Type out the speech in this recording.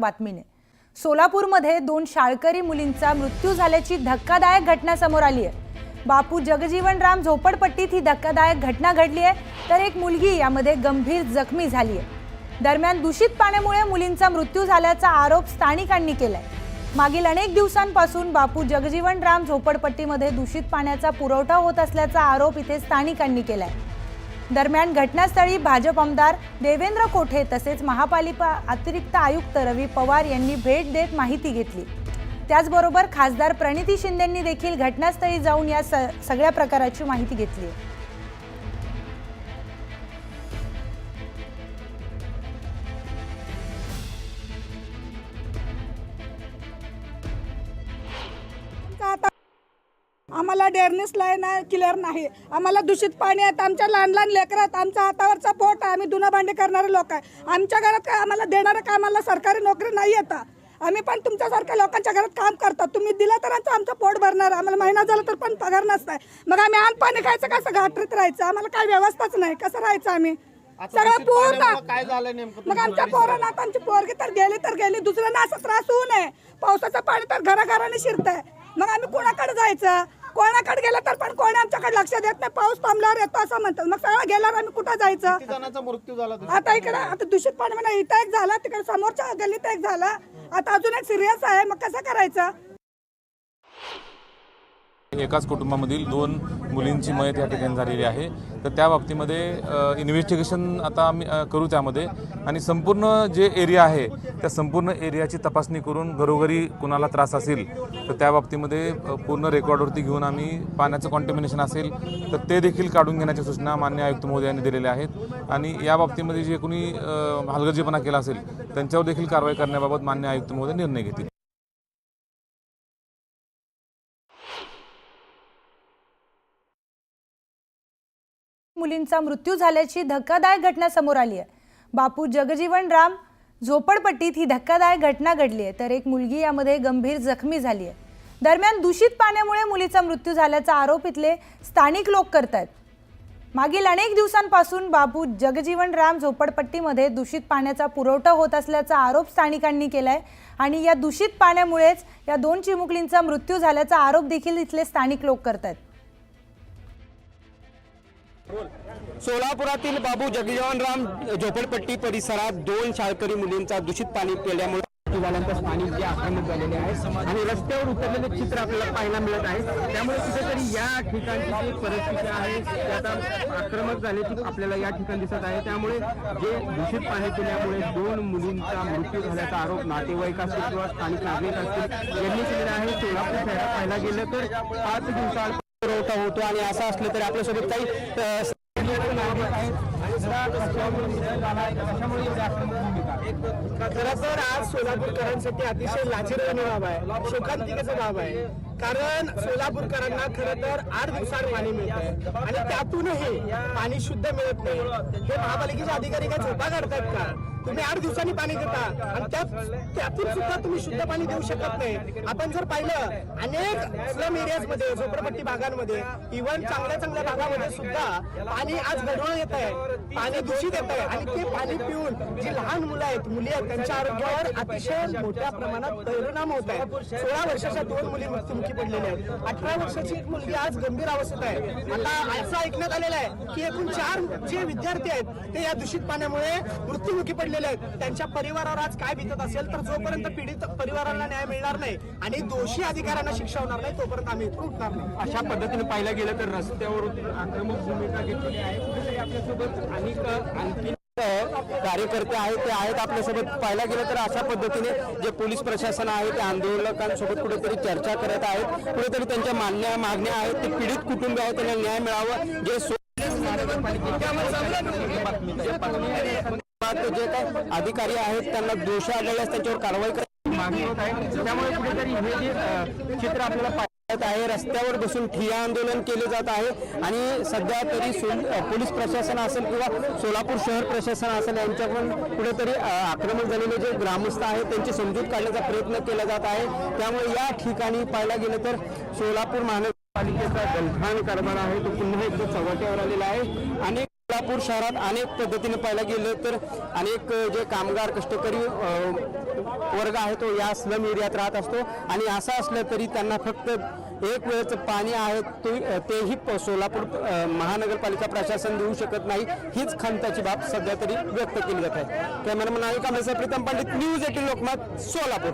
बातमीने. सोलापूरमध्ये दोन शाळकरी मुलींचा मृत्यू झाल्याची धक्कादायक घटना समोर आली आहे. बापू जगजीवनराम झोपडपट्टीत ही धक्कादायक घटना घडली आहे तर एक मुलगी यामध्ये गंभीर जखमी झाली आहे. दरम्यान दूषित पाण्यामुळे मुलींचा मृत्यू झाल्याचा आरोप स्थानिकांनी केलाय. मागील अनेक दिवसांपासून बापू जगजीवन राम झोपडपट्टीमध्ये दूषित पाण्याचा पुरवठा होत असल्याचा आरोप इथे स्थानिकांनी केलाय. दरम्यान घटनास्थळी भाजप आमदार देवेंद्र कोठे तसेच महापालिका अतिरिक्त आयुक्त रवी पवार यांनी भेट देत माहिती घेतली. त्याचबरोबर खासदार प्रणिती शिंदेंनी देखील घटनास्थळी जाऊन या स- सगळ्या प्रकाराची माहिती घेतली. आम्हाला डेअरनेस लाईन आहे क्लिअर नाही. आम्हाला दूषित पाणी आहेत आमच्या लहान लहान लेकरं आहेत. आमच्या हातावरचा पोट आहे. आम्ही धुणं भांडी करणारे लोक आहे. आमच्या घरात काय आम्हाला देणारं का आम्हाला सरकारी नोकरी नाही येता आम्ही पण तुमच्यासारख्या लोकांच्या घरात काम करतो. तुम्ही दिलं तर आमचं आमचं पोट भरणार. आम्हाला महिना झाला तर पण पगार नसताय. मग आम्ही आण पाणी खायचं कसं? घाटरीत राहायचं. आम्हाला काय व्यवस्थाच नाही. कसं राहायचं आम्ही? सगळं पूर्ण काय झालं नेमकं मग आमच्या पोरांना आता आमची पोरगी तर गेली तर गेली. दुसऱ्यांना असा त्रास होऊ नये. पावसाचं पाणी तर घराघराने शिरतंय. मग आम्ही कोणाकडे जायचं? कोणाकडे गेलं तर पण कोणी आमच्याकडे लक्ष देत नाही. पाऊस थांबल्यावर येतो असं म्हणतात. मग सगळं गेल्यावर आम्ही कुठं जायचं? जणांचा मृत्यू झाला तुझ्या? आता इकडे आता दूषित पाणी म्हणा इथं एक झाला तिकडे समोरच्या गल्लीत एक झाला. आता अजून एक सिरियस आहे. मग कसं करायचं? एकाच कुटुंबामधील दोन मुलींची मयत या ठिकाणी झालेली आहे. तर त्या बाबतीमध्ये इन्व्हेस्टिगेशन आता आम्ही करू त्यामध्ये. आणि संपूर्ण जे एरिया आहे त्या संपूर्ण एरियाची तपासणी करून घरोघरी कुणाला त्रास असेल तर त्या बाबतीमध्ये पूर्ण रेकॉर्डवरती घेऊन आम्ही पाण्याचं कॉन्टॅमिनेशन असेल तर ते देखील काढून घेण्याच्या सूचना मान्य आयुक्त महोदयांनी दिलेल्या आहेत. आणि या बाबतीमध्ये जे कोणी हलगर्जीपणा केला असेल त्यांच्यावर देखील कारवाई करण्याबाबत मान्य आयुक्त महोदय निर्णय घेतील. मुलींचा मृत्यू झाल्याची धक्कादायक घटना समोर आली आहे. बापू जगजीवन राम झोपडपट्टीत ही धक्कादायक घटना घडली आहे. तर एक मुलगी यामध्ये गंभीर जखमी झाली आहे. दरम्यान दूषित पाण्यामुळे मुलीचा मृत्यू झाल्याचा आरोप इथले स्थानिक लोक करतायत. मागील अनेक दिवसांपासून बापू जगजीवन राम झोपडपट्टीमध्ये दूषित पाण्याचा पुरवठा होत असल्याचा आरोप स्थानिकांनी केलाय आणि या दूषित पाण्यामुळेच या दोन चिमुकलींचा मृत्यू झाल्याचा आरोप देखील इथले स्थानिक लोक करत आहेत सोलापुरातील बाबू जगजीवनराम झोपडपट्टी परिसरात दोन शाळकरी मुलींचा दूषित पाणी पिल्यामुळे वाल्यांचं पाणी जे आक्रमक झालेले आहे आणि रस्त्यावर उतरलेले चित्र आपल्याला पाहायला मिळत आहे. त्यामुळे कुठेतरी या ठिकाणची जी परिस्थिती आहे ती आता आक्रमक झाल्याची आपल्याला या ठिकाणी दिसत आहे. त्यामुळे जे दूषित पाणी पिल्यामुळे दोन मुलींचा मृत्यू झाल्याचा आरोप नातेवाईक असतील किंवा स्थानिक नागरिक असतील यांनी केलेला आहे. सोलापूर शहरात पाहायला गेलं तर पाच दिवसात पुरवठा होतो आणि असं असलं तरी आपल्यासोबत काही आहेत. कशामुळे खर खरं तर आज सोलापूरकरांसाठी अतिशय लाजीरवाणी बाब आहे. शोकांतिकेचं बाब आहे. कारण सोलापूरकरांना खरं तर आठ दिवसाड पाणी मिळत आणि त्यातूनही पाणी शुद्ध मिळत नाही. हे महापालिकेचे अधिकारी काय झोपा काढतात का? तुम्ही आठ दिवसांनी पाणी घेता. आणि त्यात त्यातून सुद्धा तुम्ही शुद्ध पाणी देऊ शकत नाही. आपण जर पाहिलं अनेक स्लम एरियाजमध्ये झोपडपट्टी भागांमध्ये इव्हन चांगल्या चांगल्या भागामध्ये सुद्धा पाणी आज गढूळ येत आहे पाणी दूषित येत आहे आणि ते पाणी पिऊन जी लहान मुलं आहेत. मुली आहेत. त्यांच्या आरोग्यावर अतिशय मोठ्या प्रमाणात परिणाम होत आहे सोळा वर्षाच्या दोन मुली मृत्युमुखी पडलेल्या आहेत. अठरा वर्षाची एक मुलगी आज गंभीर अवस्थेत आहे. आता असं ऐकण्यात आलेलं आहे की एकूण चार जे विद्यार्थी आहेत ते या दूषित पाण्यामुळे मृत्युमुखी पडलेले आहेत. त्यांच्या परिवारावर आज काय बितत असेल तर जोपर्यंत पीडित परिवाराला न्याय मिळणार नाही आणि दोषी अधिकाऱ्यांना शिक्षा होणार नाही तोपर्यंत आम्ही इथून उठणार नाही. अशा पद्धतीने पाहिलं गेलं तर रस्त्यावर आक्रमक भूमिका घेतलेली आहे. आपल्यासोबत अनेक आणखी कार्यकर्ते आहेत ते आहेत आपल्यासोबत. पाहायला गेलं तर अशा पद्धतीने जे पोलीस प्रशासन आहे ते आंदोलकांसोबत कुठेतरी चर्चा करत आहेत. कुठेतरी त्यांच्या मान्य मागण्या आहेत ते पीडित कुटुंब आहेत त्यांना न्याय मिळावं. जे जे काही अधिकारी आहेत त्यांना दोष आढळल्यास त्यांच्यावर कारवाई करायची मागणी होत आहे. त्यामुळे कुठेतरी हे जे चित्र आपल्याला वाटत आहे रस्त्यावर बसून ठिया आंदोलन केले जात आहे आणि सध्या तरी पोलीस प्रशासन असेल किंवा सोलापूर शहर प्रशासन असेल यांच्याकडून कुठेतरी आक्रमण आक्रमक झालेले जे ग्रामस्थ आहेत त्यांची समजूत काढण्याचा प्रयत्न केला जात आहे. त्यामुळे या ठिकाणी पाहायला गेलं तर सोलापूर महानगरपालिकेचा गलखान कारभार आहे तो पुन्हा एकदा चव्हाट्यावर आलेला आहे. अनेक सोलापूर शहरात अनेक पद्धतीने पाहायला गेलं तर अनेक जे कामगार कष्टकरी वर्ग आहे तो या स्लम एरियात राहत असतो. आणि असं असलं तरी त्यांना फक्त एक वेळचं पाणी आहे तो तेही सोलापूर महानगरपालिका प्रशासन देऊ शकत नाही. हीच खंताची बाब सध्या तरी व्यक्त केली जात आहे. कॅमेरामन आहे प्रीतम पंडित न्यूज एटीन लोकमत सोलापूर.